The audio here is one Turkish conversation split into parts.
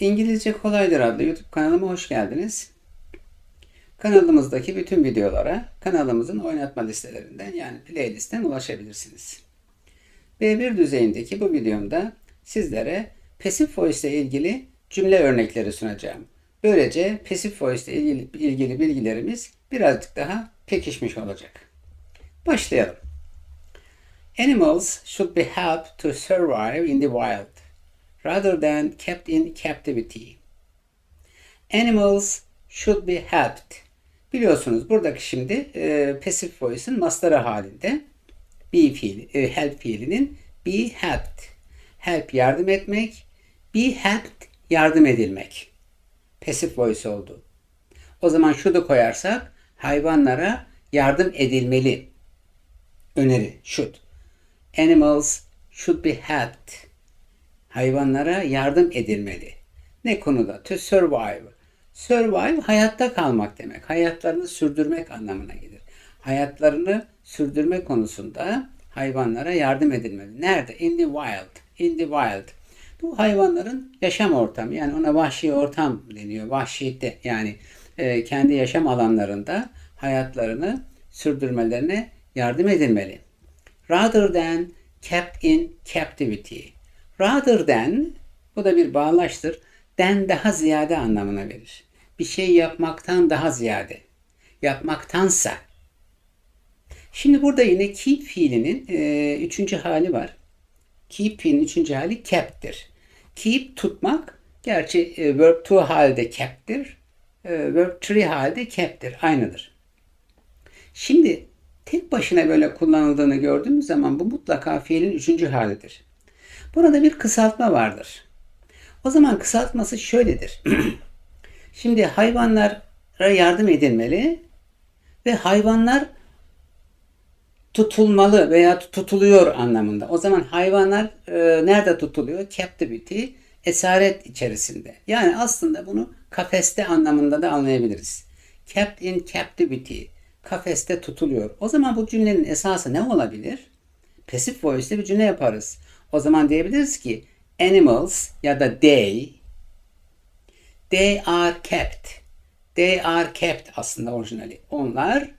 İngilizce Kolaydır adlı YouTube kanalıma hoş geldiniz. Kanalımızdaki bütün videolara kanalımızın oynatma listelerinden yani playlistten ulaşabilirsiniz. B1 düzeyindeki bu videomda sizlere Passive Voice ile ilgili cümle örnekleri sunacağım. Böylece Passive Voice ile ilgili, ilgili bilgilerimiz birazcık daha pekişmiş olacak. Başlayalım. Animals should be helped to survive in the wild rather than kept in captivity. Animals should be helped. Biliyorsunuz buradaki şimdi e, passive voice'ın mastarı halinde be fiili, e, help fiilinin be helped. Help yardım etmek, be helped yardım edilmek. Passive voice oldu. O zaman şu da koyarsak hayvanlara yardım edilmeli. Öneri should. Animals should be helped. Hayvanlara yardım edilmeli. Ne konuda? To survive. Survive hayatta kalmak demek. Hayatlarını sürdürmek anlamına gelir. Hayatlarını sürdürme konusunda hayvanlara yardım edilmeli. Nerede? In the wild. In the wild. Bu hayvanların yaşam ortamı. Yani ona vahşi ortam deniyor. Vahşiyette yani e, kendi yaşam alanlarında hayatlarını sürdürmelerine yardım edilmeli. Rather than kept in captivity. Rather than bu da bir bağlaçtır. Den daha ziyade anlamına verir. Bir şey yapmaktan daha ziyade. Yapmaktansa. Şimdi burada yine keep fiilinin e, üçüncü hali var. Keep fiilinin üçüncü hali kept'tir. Keep tutmak. Gerçi e, verb to halde kept'tir. E, verb three halde kept'tir. Aynıdır. Şimdi tek başına böyle kullanıldığını gördüğümüz zaman bu mutlaka fiilin üçüncü halidir. Burada bir kısaltma vardır. O zaman kısaltması şöyledir. Şimdi hayvanlara yardım edilmeli ve hayvanlar tutulmalı veya tutuluyor anlamında. O zaman hayvanlar e, nerede tutuluyor? Captivity, esaret içerisinde. Yani aslında bunu kafeste anlamında da anlayabiliriz. Kept in captivity, kafeste tutuluyor. O zaman bu cümlenin esası ne olabilir? Passive voice'te bir cümle yaparız. O zaman diyebiliriz ki animals ya da they they are kept. They are kept aslında orijinali. Onlar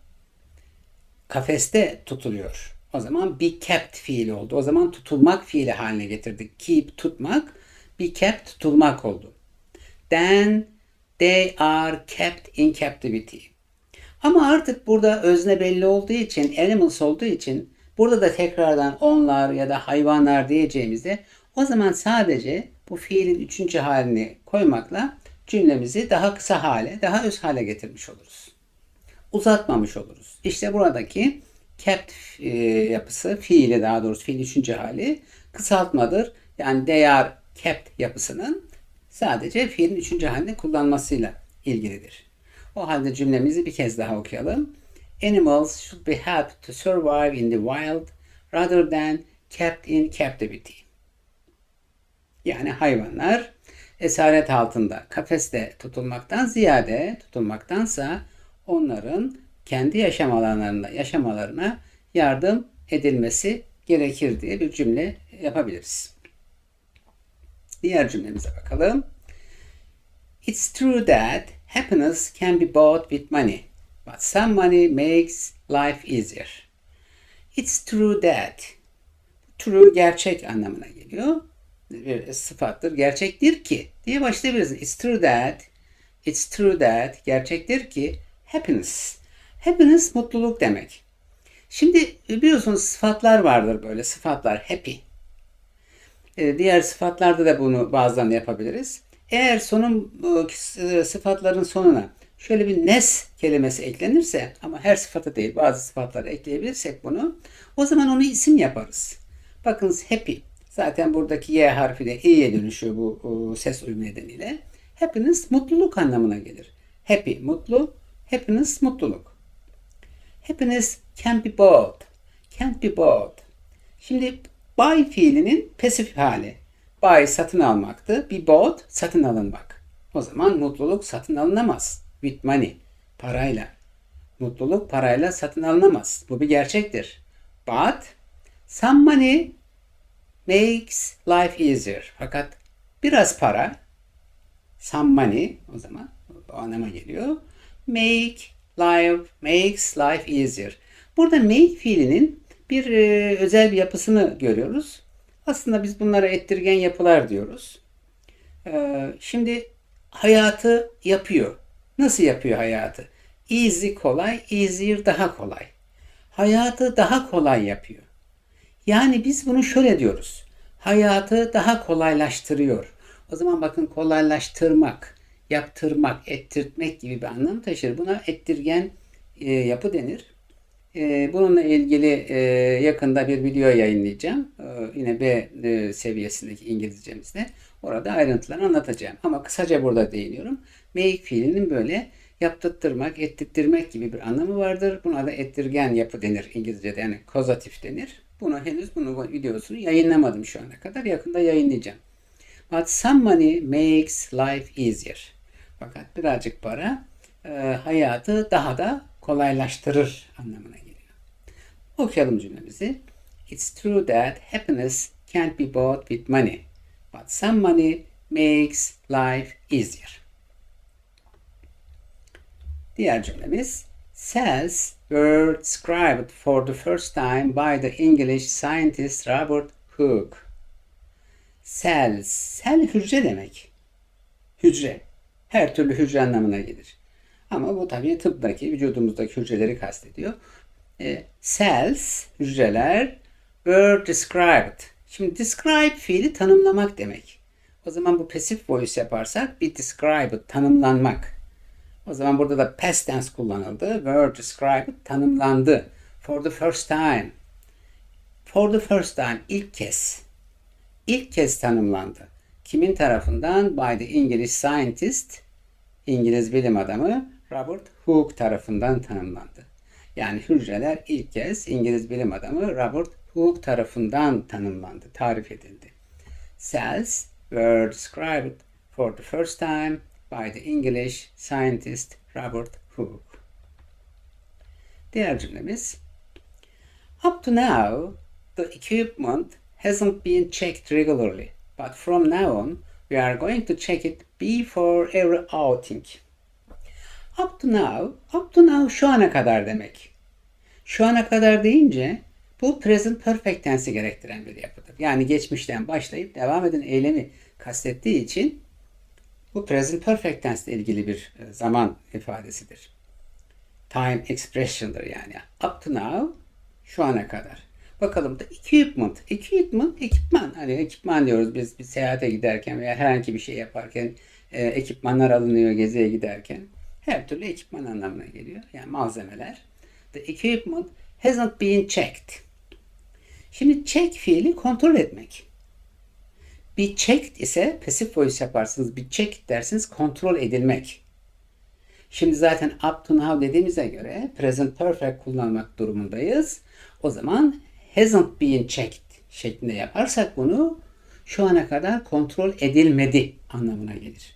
kafeste tutuluyor. O zaman be kept fiili oldu. O zaman tutulmak fiili haline getirdik. Keep tutmak, be kept tutulmak oldu. Then they are kept in captivity. Ama artık burada özne belli olduğu için, animals olduğu için burada da tekrardan onlar ya da hayvanlar diyeceğimizde o zaman sadece bu fiilin üçüncü halini koymakla cümlemizi daha kısa hale, daha öz hale getirmiş oluruz. Uzatmamış oluruz. İşte buradaki kept e, yapısı, fiili daha doğrusu fiil üçüncü hali kısaltmadır. Yani they are kept yapısının sadece fiilin üçüncü halini kullanmasıyla ilgilidir. O halde cümlemizi bir kez daha okuyalım. Animals should be helped to survive in the wild rather than kept in captivity. Yani hayvanlar esaret altında, kafeste tutulmaktan ziyade tutulmaktansa onların kendi yaşam alanlarında yaşamalarına yardım edilmesi gerekir diye bir cümle yapabiliriz. Diğer cümlemize bakalım. It's true that happiness can be bought with money, but some money makes life easier. It's true that. True gerçek anlamına geliyor. Bir sıfattır. Gerçektir ki diye başlayabiliriz. It's true that. It's true that. Gerçektir ki happiness. Happiness mutluluk demek. Şimdi biliyorsunuz sıfatlar vardır böyle sıfatlar. Happy. Ee, diğer sıfatlarda da bunu bazen yapabiliriz. Eğer sonun sıfatların sonuna şöyle bir nes kelimesi eklenirse ama her sıfata değil bazı sıfatlara ekleyebilirsek bunu o zaman onu isim yaparız. Bakınız happy. Zaten buradaki Y harfi de i'ye dönüşüyor bu ses uyumu nedeniyle. Happiness mutluluk anlamına gelir. Happy mutlu, happiness mutluluk. Happiness can be bought. Can't be bought. Şimdi buy fiilinin pasif hali. Buy satın almaktı. Be bought satın alınmak. O zaman mutluluk satın alınamaz. With money. Parayla. Mutluluk parayla satın alınamaz. Bu bir gerçektir. But some money makes life easier. Fakat biraz para some money o zaman o anlama geliyor. Make life makes life easier. Burada make fiilinin bir e, özel bir yapısını görüyoruz. Aslında biz bunlara ettirgen yapılar diyoruz. Ee, şimdi hayatı yapıyor. Nasıl yapıyor hayatı? Easy kolay, easier daha kolay. Hayatı daha kolay yapıyor. Yani biz bunu şöyle diyoruz. Hayatı daha kolaylaştırıyor. O zaman bakın kolaylaştırmak, yaptırmak, ettirtmek gibi bir anlam taşır. Buna ettirgen e, yapı denir. E, bununla ilgili e, yakında bir video yayınlayacağım. E, yine B e, seviyesindeki İngilizcemizde. Orada ayrıntılarını anlatacağım. Ama kısaca burada değiniyorum. Make fiilinin böyle yaptırtmak, ettirtmek gibi bir anlamı vardır. Buna da ettirgen yapı denir İngilizce'de. Yani kozatif denir. Bunu henüz bunu videosunu yayınlamadım şu ana kadar. Yakında yayınlayacağım. But some money makes life easier. Fakat birazcık para e, hayatı daha da kolaylaştırır anlamına geliyor. Okuyalım cümlemizi. It's true that happiness can't be bought with money, but some money makes life easier. Diğer cümlemiz Cells were described for the first time by the English scientist Robert Hooke. Cells, cell hücre demek. Hücre. Her türlü hücre anlamına gelir. Ama bu tabii tıptaki vücudumuzdaki hücreleri kastediyor. E, cells, hücreler were described. Şimdi describe fiili tanımlamak demek. O zaman bu pasif voice yaparsak bir describe tanımlanmak. O zaman burada da past tense kullanıldı. Were described tanımlandı. For the first time. For the first time ilk kez. İlk kez tanımlandı. Kimin tarafından? By the English scientist. İngiliz bilim adamı Robert Hooke tarafından tanımlandı. Yani hücreler ilk kez İngiliz bilim adamı Robert Hooke tarafından tanımlandı, tarif edildi. Cells were described for the first time by the English scientist Robert Hooke. Diğer cümlemiz Up to now, the equipment hasn't been checked regularly, but from now on, we are going to check it before every outing. Up to now, up to now şu ana kadar demek. Şu ana kadar deyince bu present perfect tense'i gerektiren bir yapıdır. Yani geçmişten başlayıp devam eden eylemi kastettiği için bu present perfect tense ile ilgili bir e, zaman ifadesidir. Time expression'dır yani. Up to now şu ana kadar. Bakalım da equipment. Equipment, ekipman. Hani ekipman diyoruz biz bir seyahate giderken veya herhangi bir şey yaparken e, ekipmanlar alınıyor geziye giderken. Her türlü ekipman anlamına geliyor. Yani malzemeler. The equipment hasn't been checked. Şimdi check fiili kontrol etmek. Bir checked ise pasif voice yaparsınız. Bir checked dersiniz kontrol edilmek. Şimdi zaten up to now dediğimize göre present perfect kullanmak durumundayız. O zaman hasn't been checked şeklinde yaparsak bunu şu ana kadar kontrol edilmedi anlamına gelir.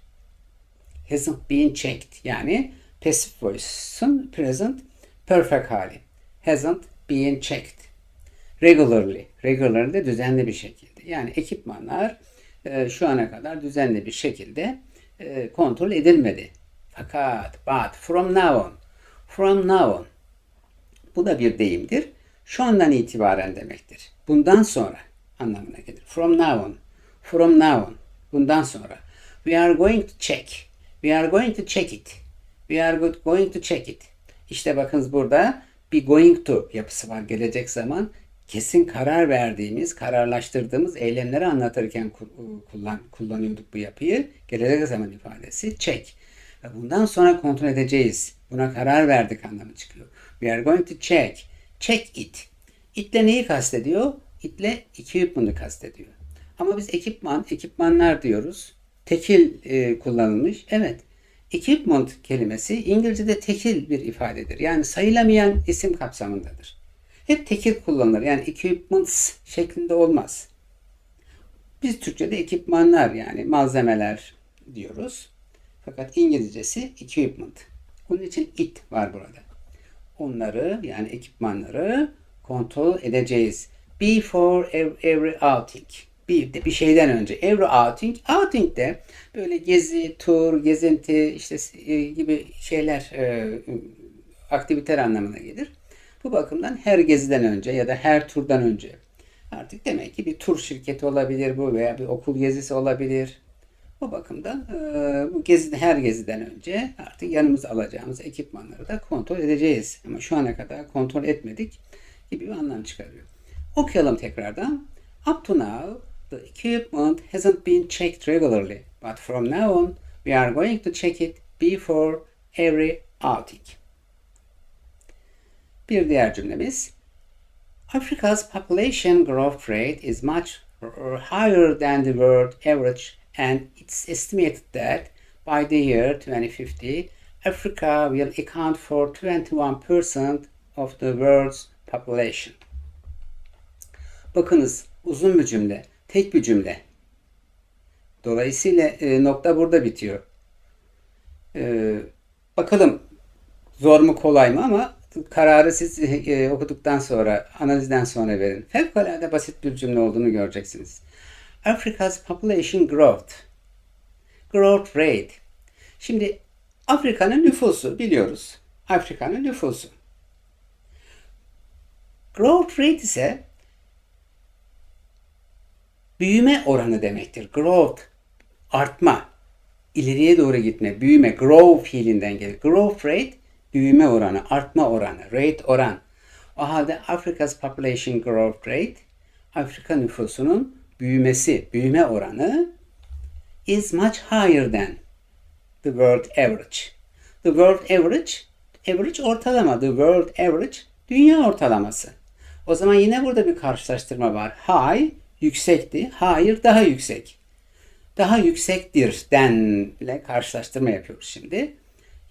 Hasn't been checked yani passive voice'un present perfect hali. Hasn't been checked. Regularly. Regularly de düzenli bir şekilde. Yani ekipmanlar e, şu ana kadar düzenli bir şekilde e, kontrol edilmedi. Fakat but from now on from now on bu da bir deyimdir. Şu andan itibaren demektir. Bundan sonra anlamına gelir. From now on. From now on. Bundan sonra. We are going to check. We are going to check it. We are go- going to check it. İşte bakınız burada bir going to yapısı var gelecek zaman. Kesin karar verdiğimiz, kararlaştırdığımız eylemleri anlatırken kullan, kullanıyorduk bu yapıyı. Gelecek zaman ifadesi check. Ve bundan sonra kontrol edeceğiz. Buna karar verdik anlamı çıkıyor. We are going to check. Check it. Itle neyi kastediyor? Itle equipment'ı kastediyor. Ama biz ekipman, ekipmanlar diyoruz. Tekil e, kullanılmış. Evet. Equipment kelimesi İngilizce'de tekil bir ifadedir. Yani sayılamayan isim kapsamındadır. Hep tekil kullanılır. Yani equipments şeklinde olmaz. Biz Türkçe'de ekipmanlar yani malzemeler diyoruz. Fakat İngilizcesi equipment. Bunun için it var burada. Onları yani ekipmanları kontrol edeceğiz. Before every outing. Bir, de bir şeyden önce. Every outing. Outing de böyle gezi, tur, gezinti işte e, gibi şeyler e, aktiviteler anlamına gelir. Bu bakımdan her geziden önce ya da her turdan önce artık demek ki bir tur şirketi olabilir bu veya bir okul gezisi olabilir. Bu bakımdan e, bu gezi, her geziden önce artık yanımıza alacağımız ekipmanları da kontrol edeceğiz. Ama şu ana kadar kontrol etmedik gibi bir anlam çıkarıyor. Okuyalım tekrardan. Up to now, the equipment hasn't been checked regularly, but from now on, we are going to check it before every outing. Bir diğer cümlemiz. Africa's population growth rate is much higher than the world average and it's estimated that by the year 2050, Africa will account for 21% of the world's population. Bakınız uzun bir cümle, tek bir cümle. Dolayısıyla e, nokta burada bitiyor. E, bakalım zor mu kolay mı ama kararı siz e, okuduktan sonra, analizden sonra verin. Fevkalade basit bir cümle olduğunu göreceksiniz. Africa's population growth. Growth rate. Şimdi Afrika'nın nüfusu biliyoruz. Afrika'nın nüfusu. Growth rate ise büyüme oranı demektir. Growth, artma, ileriye doğru gitme, büyüme, grow fiilinden gelir. Growth rate, büyüme oranı, artma oranı, rate oran. O halde Africa's population growth rate, Afrika nüfusunun büyümesi, büyüme oranı is much higher than the world average. The world average, average ortalama, the world average dünya ortalaması. O zaman yine burada bir karşılaştırma var. High yüksekti, higher daha yüksek. Daha yüksektir den ile karşılaştırma yapıyoruz şimdi.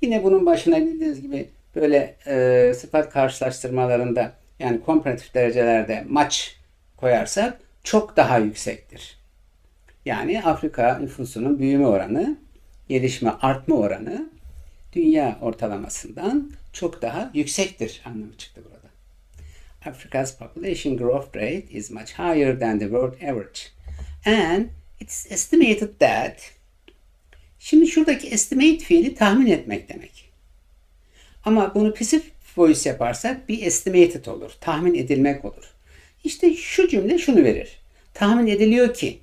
Yine bunun başına bildiğiniz gibi böyle e, sıfat karşılaştırmalarında yani komparatif derecelerde maç koyarsak çok daha yüksektir. Yani Afrika nüfusunun büyüme oranı, gelişme artma oranı dünya ortalamasından çok daha yüksektir anlamı çıktı burada. Africa's population growth rate is much higher than the world average. And it's estimated that Şimdi şuradaki estimate fiili tahmin etmek demek. Ama bunu passive voice yaparsak bir estimated olur. Tahmin edilmek olur. İşte şu cümle şunu verir. Tahmin ediliyor ki.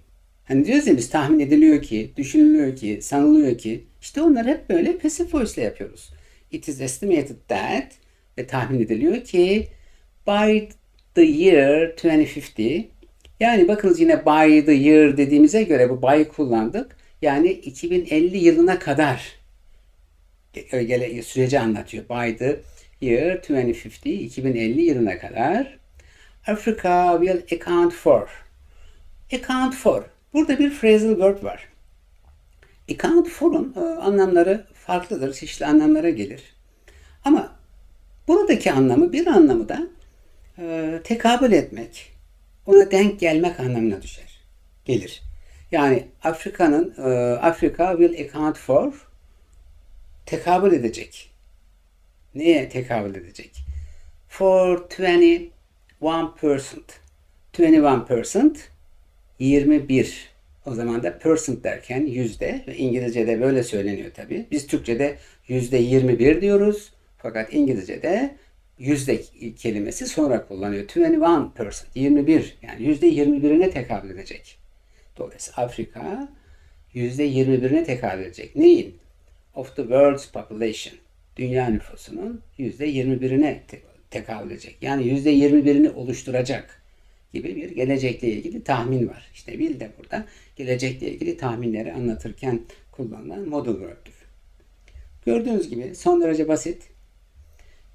Hani diyoruz ya biz tahmin ediliyor ki, düşünülüyor ki, sanılıyor ki. İşte onları hep böyle passive voice ile yapıyoruz. It is estimated that ve tahmin ediliyor ki by the year 2050 yani bakınız yine by the year dediğimize göre bu by kullandık. Yani 2050 yılına kadar süreci anlatıyor. By the year 2050 2050 yılına kadar Africa will account for account for burada bir phrasal verb var. Account for'un e, anlamları farklıdır. Çeşitli anlamlara gelir. Ama buradaki anlamı bir anlamı da e, tekabül etmek, ona denk gelmek anlamına düşer. Gelir. Yani Afrika'nın e, Afrika will account for tekabül edecek. Neye tekabül edecek? For 21%. 21% 21 o zaman da percent derken yüzde ve İngilizce'de böyle söyleniyor tabi. Biz Türkçe'de yüzde 21 diyoruz. Fakat İngilizce'de yüzde kelimesi sonra kullanıyor. 21%, 21 yani yüzde 21'ine tekabül edecek. Dolayısıyla Afrika yüzde 21'ine tekabül edecek. Neyin? Of the world's population. Dünya nüfusunun yüzde 21'ine te tekabül edecek. Yani yüzde 21'ini oluşturacak gibi bir gelecekle ilgili tahmin var. İşte Will de burada gelecekle ilgili tahminleri anlatırken kullanılan model verb'dür. Gördüğünüz gibi son derece basit.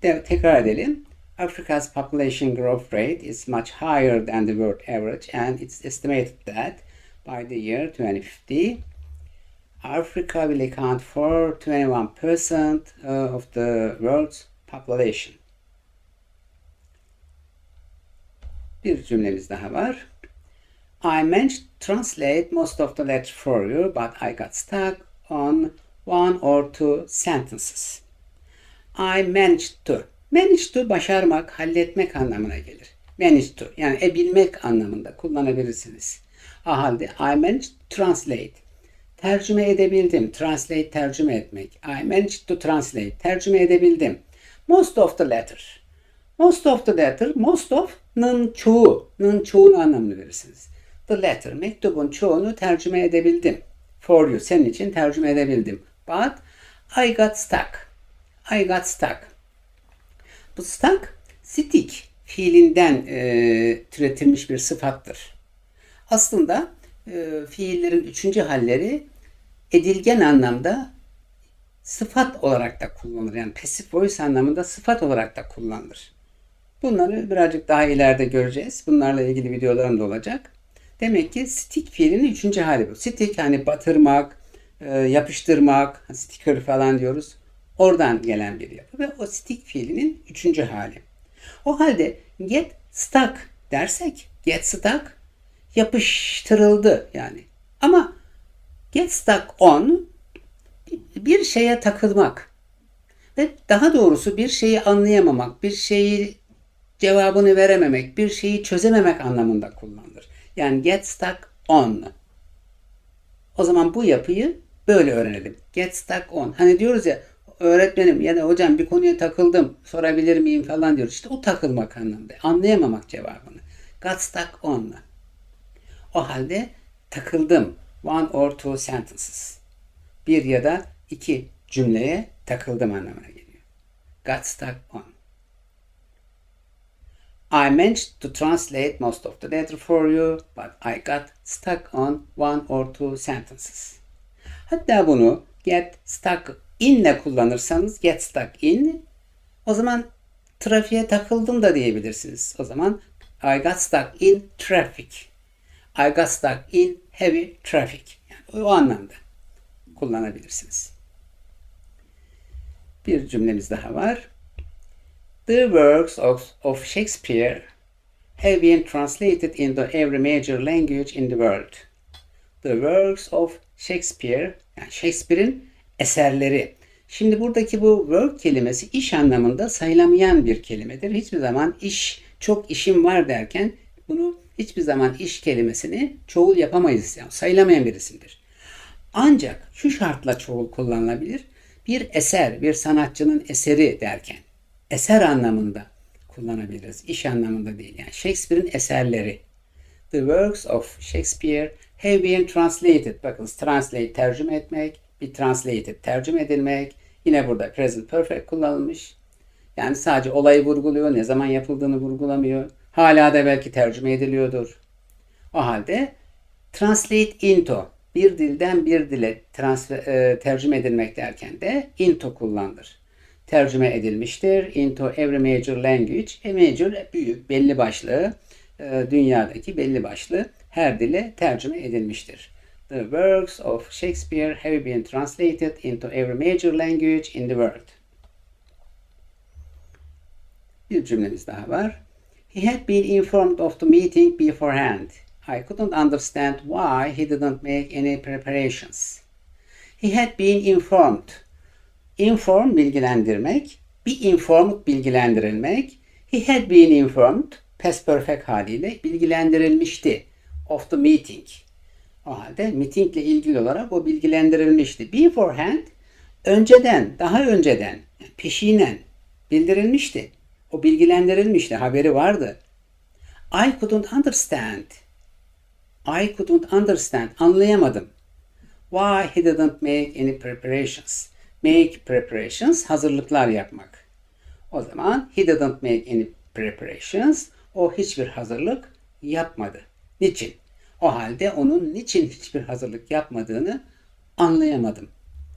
De tekrar edelim. Africa's population growth rate is much higher than the world average and it's estimated that by the year 2050, Africa will account for 21% uh, of the world's population. Bir cümlemiz daha var. I managed to translate most of the letter for you, but I got stuck on one or two sentences. I managed to. Manage to başarmak, halletmek anlamına gelir. Manage to yani e bilmek anlamında kullanabilirsiniz. O halde I managed to translate. Tercüme edebildim. Translate tercüme etmek. I managed to translate. Tercüme edebildim. Most of the letter. Most of the letter. Most of'nın çoğu. Nın çoğunu anlamını verirsiniz. The letter. Mektubun çoğunu tercüme edebildim. For you. Senin için tercüme edebildim. But I got stuck. I got stuck. Bu stuck, stick fiilinden e, türetilmiş bir sıfattır. Aslında e, fiillerin üçüncü halleri edilgen anlamda sıfat olarak da kullanılır. Yani passive voice anlamında sıfat olarak da kullanılır. Bunları birazcık daha ileride göreceğiz. Bunlarla ilgili videolarım da olacak. Demek ki stick fiilinin üçüncü hali bu. Stick hani batırmak, e, yapıştırmak, sticker falan diyoruz. Oradan gelen bir yapı ve o stick fiilinin üçüncü hali. O halde get stuck dersek get stuck yapıştırıldı yani. Ama get stuck on bir şeye takılmak ve daha doğrusu bir şeyi anlayamamak, bir şeyi cevabını verememek, bir şeyi çözememek anlamında kullanılır. Yani get stuck on. O zaman bu yapıyı böyle öğrenelim. Get stuck on. Hani diyoruz ya öğretmenim ya da hocam bir konuya takıldım sorabilir miyim falan diyoruz. İşte o takılmak anlamında. Anlayamamak cevabını. Got stuck on. O halde takıldım. One or two sentences. Bir ya da iki cümleye takıldım anlamına geliyor. Got stuck on. I managed to translate most of the letter for you, but I got stuck on one or two sentences. Hatta bunu get stuck in ile kullanırsanız get stuck in o zaman trafiğe takıldım da diyebilirsiniz. O zaman I got stuck in traffic. I got stuck in heavy traffic. Yani o anlamda kullanabilirsiniz. Bir cümlemiz daha var. The works of, of Shakespeare have been translated into every major language in the world. The works of Shakespeare, yani Shakespeare'in eserleri. Şimdi buradaki bu work kelimesi iş anlamında sayılamayan bir kelimedir. Hiçbir zaman iş, çok işim var derken bunu hiçbir zaman iş kelimesini çoğul yapamayız. Yani sayılamayan bir isimdir. Ancak şu şartla çoğul kullanılabilir. Bir eser, bir sanatçının eseri derken eser anlamında kullanabiliriz. İş anlamında değil. Yani Shakespeare'in eserleri. The works of Shakespeare have been translated. Bakın translate tercüme etmek, bir translated tercüme edilmek. Yine burada present perfect kullanılmış. Yani sadece olayı vurguluyor, ne zaman yapıldığını vurgulamıyor. Hala da belki tercüme ediliyordur. O halde translate into bir dilden bir dile transfer, e, tercüme edilmek derken de into kullanılır. Tercüme edilmiştir. Into every major language. E major büyük, belli başlı. E, dünyadaki belli başlı her dile tercüme edilmiştir. The works of Shakespeare have been translated into every major language in the world. Bir cümlemiz daha var. He had been informed of the meeting beforehand. I couldn't understand why he didn't make any preparations. He had been informed. Inform bilgilendirmek. Be informed bilgilendirilmek. He had been informed past perfect haliyle bilgilendirilmişti of the meeting. O halde meetingle ilgili olarak o bilgilendirilmişti. Beforehand önceden, daha önceden, peşinen bildirilmişti. O bilgilendirilmişti, haberi vardı. I couldn't understand. I couldn't understand. Anlayamadım. Why he didn't make any preparations. Make preparations, hazırlıklar yapmak. O zaman he didn't make any preparations. O hiçbir hazırlık yapmadı. Niçin? O halde onun niçin hiçbir hazırlık yapmadığını anlayamadım.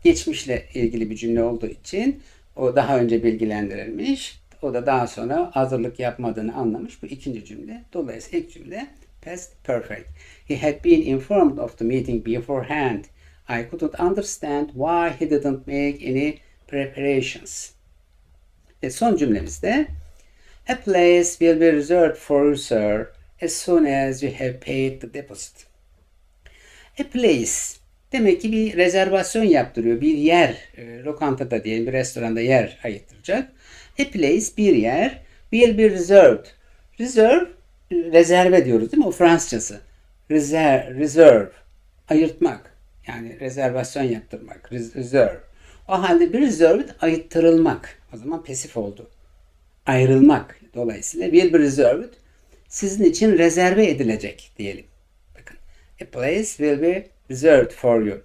Geçmişle ilgili bir cümle olduğu için o daha önce bilgilendirilmiş. O da daha sonra hazırlık yapmadığını anlamış. Bu ikinci cümle. Dolayısıyla ilk cümle past perfect. He had been informed of the meeting beforehand. I couldn't understand why he didn't make any preparations. Ve son cümlemizde A place will be reserved for you, sir, as soon as you have paid the deposit. A place demek ki bir rezervasyon yaptırıyor. Bir yer, e, lokantada diyelim bir restoranda yer ayırtacak. A place bir yer will be reserved. Reserve rezerve diyoruz değil mi? O Fransızcası. reserve, reserve ayırtmak. Yani rezervasyon yaptırmak. res- Reserve. O halde bir reserved ayıttırılmak. O zaman pasif oldu. Ayrılmak. Dolayısıyla will be reserved sizin için rezerve edilecek diyelim. Bakın. A place will be reserved for you.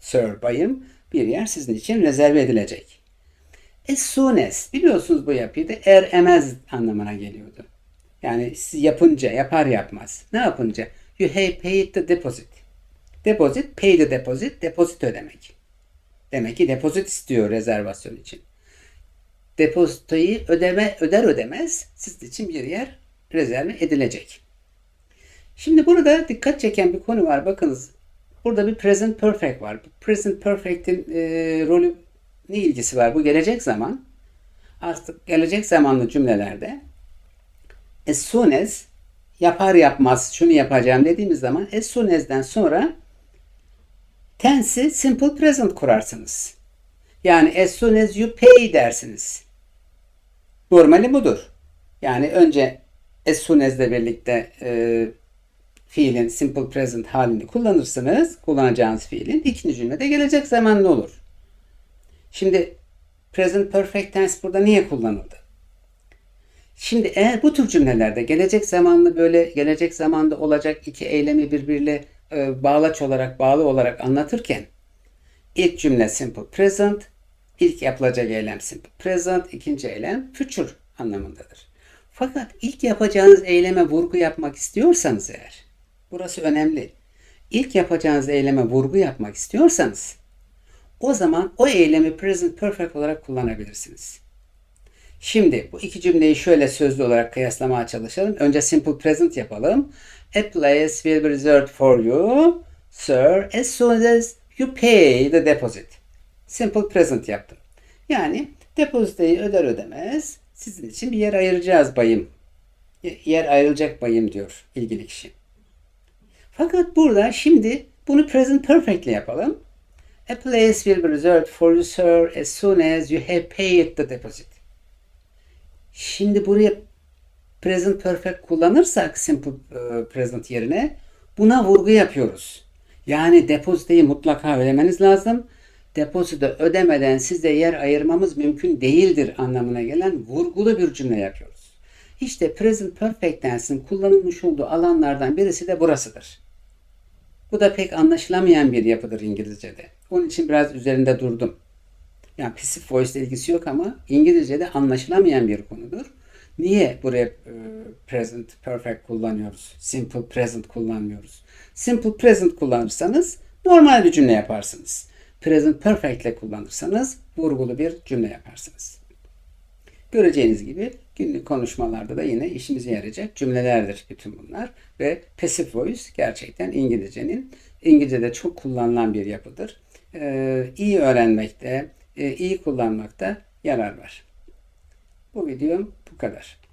Sir, bayım. Bir yer sizin için rezerve edilecek. As soon as. Biliyorsunuz bu yapıyı da er anlamına geliyordu. Yani siz yapınca, yapar yapmaz. Ne yapınca? You have paid the deposit. Deposit, pay the deposit, depozit ödemek. Demek ki depozit istiyor rezervasyon için. Depozitoyu ödeme, öder ödemez sizin için bir yer rezerve edilecek. Şimdi burada dikkat çeken bir konu var. Bakınız burada bir present perfect var. Present perfect'in e, rolü ne ilgisi var? Bu gelecek zaman. Artık gelecek zamanlı cümlelerde as soon as yapar yapmaz şunu yapacağım dediğimiz zaman as soon as'den sonra tense'i simple present kurarsınız. Yani as soon as you pay dersiniz. Normali budur. Yani önce as soon as ile birlikte e, fiilin simple present halini kullanırsınız. Kullanacağınız fiilin. ikinci cümlede gelecek zamanlı olur. Şimdi present perfect tense burada niye kullanıldı? Şimdi eğer bu tür cümlelerde gelecek zamanlı böyle gelecek zamanda olacak iki eylemi birbiriyle e, bağlaç olarak bağlı olarak anlatırken ilk cümle simple present, ilk yapılacak eylem simple present, ikinci eylem future anlamındadır. Fakat ilk yapacağınız eyleme vurgu yapmak istiyorsanız eğer, burası önemli. İlk yapacağınız eyleme vurgu yapmak istiyorsanız o zaman o eylemi present perfect olarak kullanabilirsiniz. Şimdi bu iki cümleyi şöyle sözlü olarak kıyaslamaya çalışalım. Önce simple present yapalım. A place will be reserved for you, sir, as soon as you pay the deposit. Simple present yaptım. Yani depozitoyu öder ödemez sizin için bir yer ayıracağız bayım. Yer ayrılacak bayım diyor ilgili kişi. Fakat burada şimdi bunu present perfect ile yapalım. A place will be reserved for you, sir, as soon as you have paid the deposit. Şimdi buraya present perfect kullanırsak simple e, present yerine buna vurgu yapıyoruz. Yani depoziteyi mutlaka ödemeniz lazım. Depozito ödemeden size yer ayırmamız mümkün değildir anlamına gelen vurgulu bir cümle yapıyoruz. İşte present perfect tense'in kullanılmış olduğu alanlardan birisi de burasıdır. Bu da pek anlaşılamayan bir yapıdır İngilizce'de. Onun için biraz üzerinde durdum. Yani passive voice ile ilgisi yok ama İngilizce'de anlaşılamayan bir konudur. Niye buraya e, present perfect kullanıyoruz? Simple present kullanmıyoruz. Simple present kullanırsanız normal bir cümle yaparsınız. Present perfect ile kullanırsanız vurgulu bir cümle yaparsınız. Göreceğiniz gibi günlük konuşmalarda da yine işimize yarayacak cümlelerdir bütün bunlar. Ve passive voice gerçekten İngilizcenin İngilizce'de çok kullanılan bir yapıdır. Ee, iyi öğrenmekte, e, iyi kullanmakta yarar var. Bu videom bu kadar.